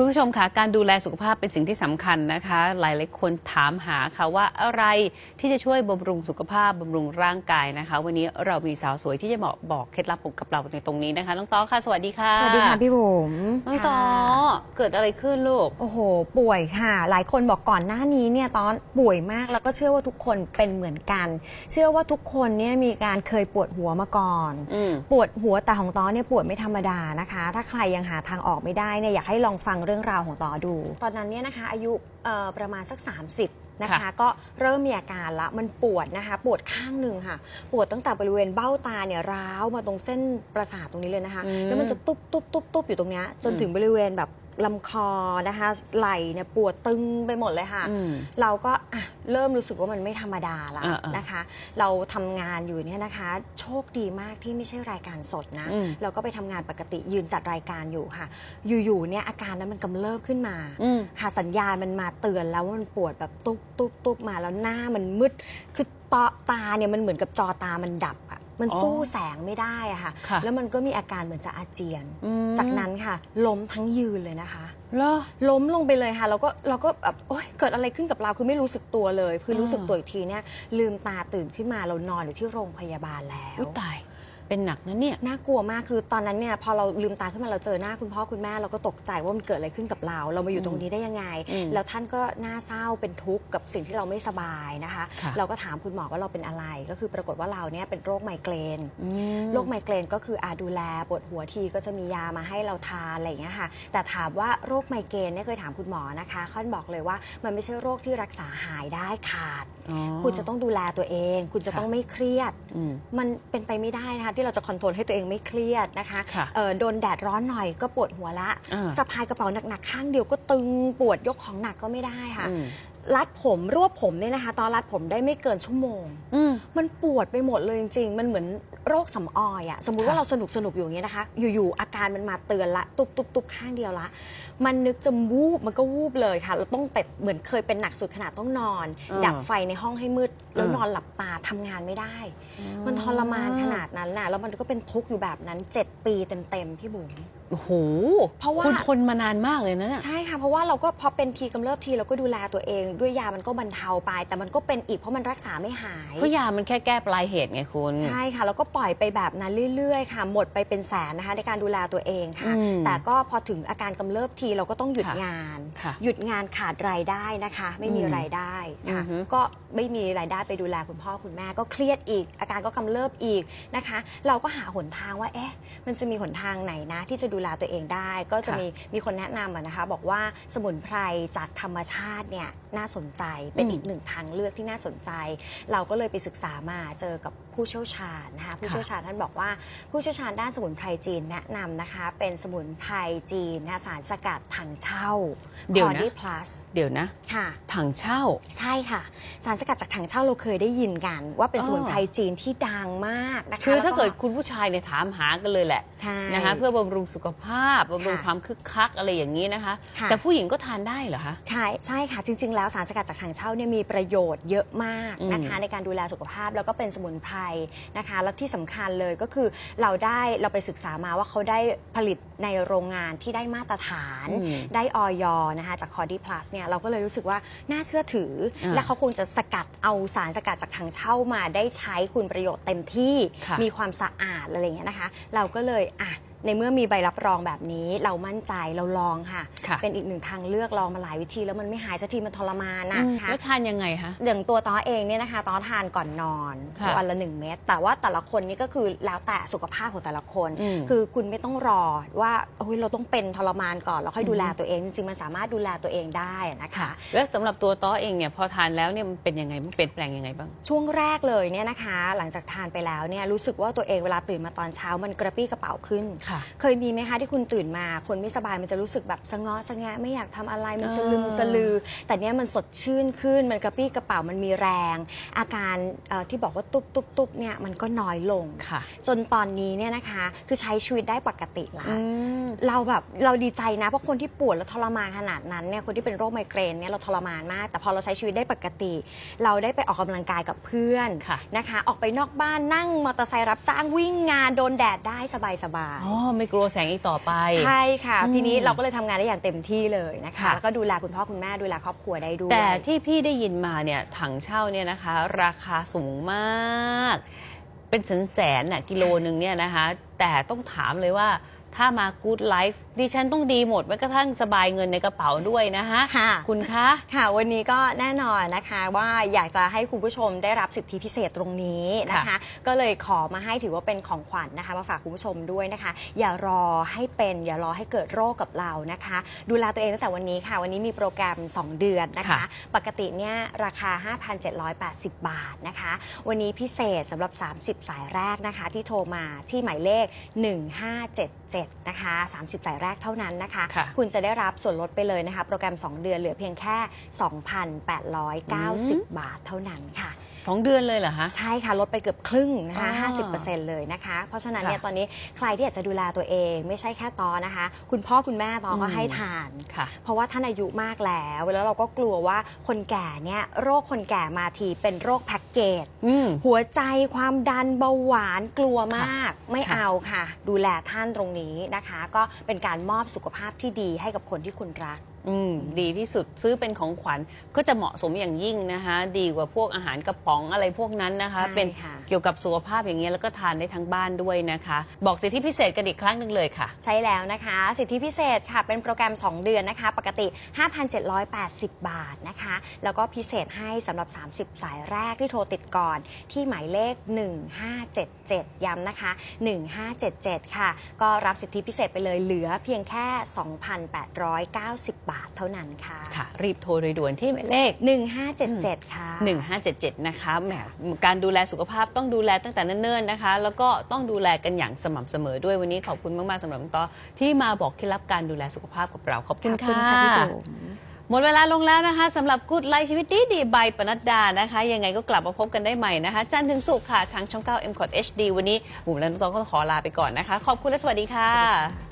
คุณผู้ชมคะการดูแลสุขภาพเป็นสิ่งที่สำคัญนะคะ หลายหลายๆคนถามหาค่ะว่าอะไรที่จะช่วยบำรุงสุขภาพบำรุงร่างกายนะคะ วันนี้เรามีสาวสวยที่จะบอกบอกเคล็ดลับกับเราในตรงนี้นะคะน้องต้อค่ะสวัสดีค่ะสวัสดีค่ะพี่บุ๋มน้องต้อค่ะเกิดอะไรขึ้นลูกโอ้โห ป่วยค่ะ หลายคนบอกก่อนหน้านี้เนี่ยตอนป่วยมากแล้วก็เชื่อว่าทุกคนเป็นเหมือนกัน เชื่อว่าทุกคนเนี่ยมีการเคยปวดหัวมาก่อนอืมปวดหัวแต่ของต้อเนี่ยปวดไม่ธรรมดานะคะ ถ้าใครยังหาทางออกไม่ได้เนี่ยอยากให้ลองฟังเรื่องราวของต้อดู ตอนนั้นเนี่ยนะคะอายุเอ่อประมาณสัก 30นะคะค่ะก็เริ่มมีอาการละมันปวดนะคะ ปวดข้างหนึ่งค่ะ ปวดตั้งแต่บริเวณเบ้าตาเนี่ยร้าวมาตรงเส้นประสาทตรงนี้เลยนะคะอืมแล้วมันจะตุ๊บตุ๊บตุ๊บตุ๊บอยู่ตรงเนี้ยจนอืมถึงบริเวณแบบ ลำคอนะคะไหล่เนี่ยปวดตึงไปหมดเลยค่ะอืมเราก็อะเริ่มรู้สึกว่ามันไม่ธรรมดาละอ่าๆนะคะ เราทำงานอยู่เนี่ยนะคะ โชคดีมากที่ไม่ใช่รายการสดนะ อืม เราก็ไปทำงานปกติยืนจัดรายการอยู่ค่ะ อยู่ๆเนี่ยอาการนั้นมันกำเริบขึ้นมา อืม ค่ะสัญญาณมันมาเตือนแล้วว่ามันปวดแบบตุ๊บตุ๊บตุ๊บมาแล้วหน้ามันมืด คือตาตาเนี่ยมันเหมือนกับจอตามันดับอะ มันอ๋อสู้แสงไม่ได้อะค่ะ ค่ะ แล้วมันก็มีอาการเหมือนจะอาเจียน อืมจากนั้นค่ะ ล้มทั้งยืนเลยนะคะ เหรอ ล้มลงไปเลยค่ะเราก็เราก็แบบโอ๊ยเกิดอะไรขึ้นกับเราคือไม่รู้สึกตัวเลย คือรู้สึกอ่าตัวอีกทีเนี่ยลืมตาตื่นขึ้นมาเรานอนอยู่ที่โรงพยาบาลแล้ว อุ๊ยตาย เป็นหนักนะเนี่ย น่ากลัวมากคือตอนนั้นเนี่ยพอเราลืมตาขึ้นมาเราเจอหน้าคุณพ่อคุณแม่เราก็ตกใจว่ามันเกิดอะไรขึ้นกับเรา เรามาอยู่ตรงนี้ได้ยังไงอืมแล้วท่านก็น่าเศร้าเป็นทุกข์กับสิ่งที่เราไม่สบายนะคะค่ะเราก็ถามคุณหมอว่าเราเป็นอะไร ก็คือปรากฏว่าเราเนี่ยเป็นโรคไมเกรนอืมโรคไมเกรนก็คืออาดูแลปวดหัวทีก็จะมียามาให้เราทานอะไรอย่างเงี้ยค่ะ แต่ถามว่าโรคไมเกรนเนี่ยเคยถามคุณหมอนะคะเขาบอกเลยว่ามันไม่ใช่โรคที่รักษาหายได้ขาดอ๋อคุณจะต้องดูแลตัวเอง คุณจะค่ะต้องไม่เครียดอืมมันเป็นไปไม่ได้นะคะที่เราจะคอนโทรลให้ตัวเองไม่เครียดนะคะค่ะเอ่อโดนแดดร้อนหน่อยก็ปวดหัวละอ่า สะพายกระเป๋าหนักๆข้างเดียวก็ตึงปวดยกของหนักก็ไม่ได้ค่ะ อืม รัดผมรวบผมเนี่ยนะคะ ตอนรัดผมได้ไม่เกินชั่วโมง อืม มันปวดไปหมดเลยจริงๆ มันเหมือนโรคสำออยอะสมมุติว่าค่ะเราสนุกสนุกอยู่อย่างเงี้ยนะคะ อยู่ๆ อาการมันมาเตือนละ ตุบตุบตุบข้างเดียวละ มันนึกจะวูบ มันก็วูบเลยค่ะ เราต้องเป็ดเหมือนเคยเป็นหนักสุดขนาดต้องนอนอ่าดับไฟในห้องให้มืด แล้วอ่านอนหลับตาทำงานไม่ได้ มันทรมานขนาดนั้นน่ะ แล้วมันก็เป็นทุกข์อยู่แบบนั้น 7 ปีเต็มๆ พี่บุ๋ม โอ้โหเพราะว่า คุณทนมานานมากเลยนะเนี่ย ใช่ค่ะ เพราะว่าเราก็พอเป็นทีกำเริบทีเราก็ดูแลตัวเอง ด้วยยามันก็บรรเทาไป แต่มันก็เป็นอีกเพราะมันรักษาไม่หาย เพราะยามันแค่แก้ปลายเหตุไงคุณ ใช่ค่ะ แล้วก็ปล่อยไปแบบนั้นเรื่อยๆ ค่ะ หมดไปเป็นแสนนะคะ ในการดูแลตัวเองค่ะ อืมแต่ก็พอถึงอาการกำเริบทีเราก็ต้องหยุดค่ะงาน ค่ะหยุดงานขาดรายได้นะคะ ไม่มีอืมรายได้ค่ะอือฮึ ก็ไม่มีรายได้ไปดูแลคุณพ่อคุณแม่ก็เครียดอีก อาการก็กำเริบอีกนะคะ เราก็หาหนทางว่าเอ๊ะมันจะมีหนทางไหนนะ ที่จะดูแลตัวเองได้ ก็จะค่ะมีมีคนแนะนำอะนะคะ บอกว่าสมุนไพรจากธรรมชาติเนี่ยน่าสนใจเป็นอืมอีกหนึ่งทางเลือกที่น่าสนใจ เราก็เลยไปศึกษามาเจอกับผู้เชี่ยวชาญนะคะผู้ค่ะเชี่ยวชาญท่านบอกว่าผู้เชี่ยวชาญด้านสมุนไพรจีนแนะนำนะคะ เป็นสมุนไพรจีนนะคะสารสกัดถังเช่าเดี๋ยวนะดีพลัสเดี๋ยวนะ ค่ะ ถังเช่า ใช่ค่ะ สารสกัดจากถังเช่าเราเคยได้ยินกัน ว่าเป็นอ๋อสมุนไพรจีนที่ดังมากนะคะคือแล้วถ้าเกิดคุณผู้ชายเนี่ยถามหากันเลยแหละใช่ นะคะเพื่อบำรุงสุขภาพบำรุงค่ะความคึกคักอะไรอย่างนี้นะคะ ค่ะ แต่ผู้หญิงก็ทานได้เหรอคะ ใช่ใช่ค่ะจริง ๆ แล้วสารสกัดจากถังเช่าเนี่ยมีประโยชน์เยอะมากนะคะอืมในการดูแลสุขภาพแล้วก็เป็นสมุนไพรนะคะ แล้วที่สำคัญเลยก็คือเราได้เราไปศึกษามาว่าเขาได้ผลิตในโรงงานที่ได้มาตรฐาน อืมได้ออยนะคะจากคอร์ดีพลัสเนี่ยเราก็เลยรู้สึกว่าน่าเชื่อถืออา และเขาคงจะสกัดเอาสารสกัดจากถังเช่ามาได้ใช้คุณประโยชน์เต็มที่ ค่ะ มีความสะอาดอะไรอย่างเงี้ยนะคะ เราก็เลยอะ ในเมื่อมีใบรับรองแบบนี้ เรามั่นใจเราลองค่ะ ค่ะเป็นอีกหนึ่งทางเลือกลองมาหลายวิธี แล้วมันไม่หายสักทีมันทรมานนะอืมคะแล้วทานยังไงคะ อย่างตัวต้อเองเนี่ยนะคะต้อทานก่อนนอนค่ะวันละหนึ่งเม็ดแต่ว่าแต่ละคนนี่ก็คือแล้วแต่สุขภาพของแต่ละคน อืม คือคุณไม่ต้องรอว่าโอ้ยเราต้องเป็นทรมานก่อนแล้วค่อยดูแลตัวเองจริงๆมันสามารถดูแลตัวเองได้นะคะ แล้วสำหรับตัวต้อเองเนี่ยพอทานแล้วเนี่ยมันเป็นยังไงมันเปลี่ยนแปลงยังไงบ้าง ช่วงแรกเลยเนี่ยนะคะ หลังจากทานไปแล้วเนี่ยรู้สึกว่าตัวเองเวลาตื่นมาตอนเช้ามันกระปรี้กระเป๋าขึ้นค่ะ เคยมีไหมคะที่คุณตื่นมา คนไม่สบายมันจะรู้สึกแบบสะเงาะสะแงะไม่อยากทำอะไรมันเออสลึมสลือ แต่เนี้ยมันสดชื่นขึ้นมันกระปรี้กระเป๋ามันมีแรง อาการเอ่อที่บอกว่าตุบตุบตุบเนี่ยมันก็น้อยลง ค่ะ จนตอนนี้เนี่ยนะคะคือใช้ชีวิตได้ปกติละอืมเราแบบเราดีใจนะ เพราะคนที่ปวดแล้วทรมานขนาดนั้นเนี่ยคนที่เป็นโรคไมเกรนเนี่ยเราทรมานมาก แต่พอเราใช้ชีวิตได้ปกติ เราได้ไปออกกำลังกายกับเพื่อนค่ะ นะคะ ออกไปนอกบ้านนั่งมอเตอร์ไซค์รับจ้างวิ่งงานโดนแดดได้สบายๆ อ๋อไม่กลัวแสงอีกต่อไป ใช่ค่ะอืมทีนี้เราก็เลยทำงานได้อย่างเต็มที่เลยนะคะ ค่ะ แล้วก็ดูแลคุณพ่อคุณแม่ดูแลครอบครัวได้ด้วย แต่ที่พี่ได้ยินมาเนี่ยถังเช่าเนี่ยนะคะ ราคาสูงมาก เป็นแสนแสนๆน่ะกิโลหนึ่งเนี่ยนะคะ แต่ต้องถามเลยว่า ถ้ามา Good Life ดิฉันต้องดีหมดแม้กระทั่งสบายเงินในกระเป๋าด้วยนะคะค่ะคุณคะ ค่ะ วันนี้ก็แน่นอนนะคะว่าอยากจะให้คุณผู้ชมได้รับสิทธิพิเศษตรงนี้นะคะค่ะก็เลยขอมาให้ถือว่าเป็นของขวัญนะคะมาฝากคุณผู้ชมด้วยนะคะ อย่ารอให้เป็น อย่ารอให้เกิดโรคกับเรานะคะ ดูแลตัวเองตั้งแต่วันนี้ค่ะ วันนี้มีโปรแกรม 2 เดือนนะคะค่ะปกติเนี่ยราคา 5,780 บาทนะคะ วันนี้พิเศษสำหรับ 30 สายแรกนะคะ ที่โทรมาที่หมายเลข 1577นะคะ 30สายแรกเท่านั้นนะคะ ค่ะ คุณจะได้รับส่วนลดไปเลยนะคะ โปรแกรม 2 เดือนเหลือเพียงแค่ 2,890 บาทเท่านั้นค่ะ สองเดือนเลยเหรอคะ ใช่ค่ะ ลดไปเกือบครึ่งนะคะอ๋อ50%เลยนะคะ เพราะฉะนั้นเนี่ยค่ะตอนนี้ใครที่อยากจะดูแลตัวเอง ไม่ใช่แค่ตอนะคะ คุณพ่อคุณแม่ตอก็อืมให้ทานค่ะเพราะว่าท่านอายุมากแล้วแล้วเราก็กลัวว่าคนแก่เนี่ยโรคคนแก่มาทีเป็นโรคแพ็กเกจอืมหัวใจความดันเบาหวานกลัวมาก ไม่ค่ะเอาค่ะ ดูแลท่านตรงนี้นะคะ ก็เป็นการมอบสุขภาพที่ดีให้กับคนที่คุณรักอืมดีที่สุดซื้อเป็นของขวัญก็จะเหมาะสมอย่างยิ่งนะคะ ดีกว่าพวกอาหารกระป๋องอะไรพวกนั้นนะคะ ใช่เป็นค่ะเกี่ยวกับสุขภาพอย่างเงี้ยแล้วก็ทานได้ทั้งบ้านด้วยนะคะ บอกสิทธิพิเศษกันอีกครั้งหนึ่งเลยค่ะ ใช่แล้วนะคะ สิทธิพิเศษค่ะ เป็นโปรแกรม 2 เดือนนะคะ ปกติ 5,780 บาทนะคะ แล้วก็พิเศษให้สำหรับ 30 สายแรกที่โทรติดก่อน ที่หมายเลข 1577 ย้ำนะคะ 1577 ค่ะ ก็รับสิทธิพิเศษไปเลยเหลือเพียงแค่ 2,890 บาทเท่านั้นค่ะค่ะ รีบโทรโดยด่วนที่หมายเลข 1577 ค่ะ 1577 นะคะแหมการดูแลสุขภาพต้องดูแลตั้งแต่เนิ่นๆนะคะ แล้วก็ต้องดูแลกันอย่างสม่ำเสมอด้วยวันนี้ขอบคุณมากๆสำหรับน้องต้อที่มาบอกเคล็ดลับการดูแลสุขภาพกับเราขอบคุณขอบคุณค่ะค่ะพี่บุ๋มหมดเวลาลงแล้วนะคะสำหรับกูดไลฟ์ชีวิตดีดีๆใบปนัดดานะคะ ยังไงก็กลับมาพบกันได้ใหม่นะคะ จันทร์ถึงศุกร์ค่ะ ทางช่อง 9 m c o t HD วันนี้บุ๋มและน้องตองก็ขอลาไปก่อนนะคะ ขอบคุณและสวัสดีค่ะ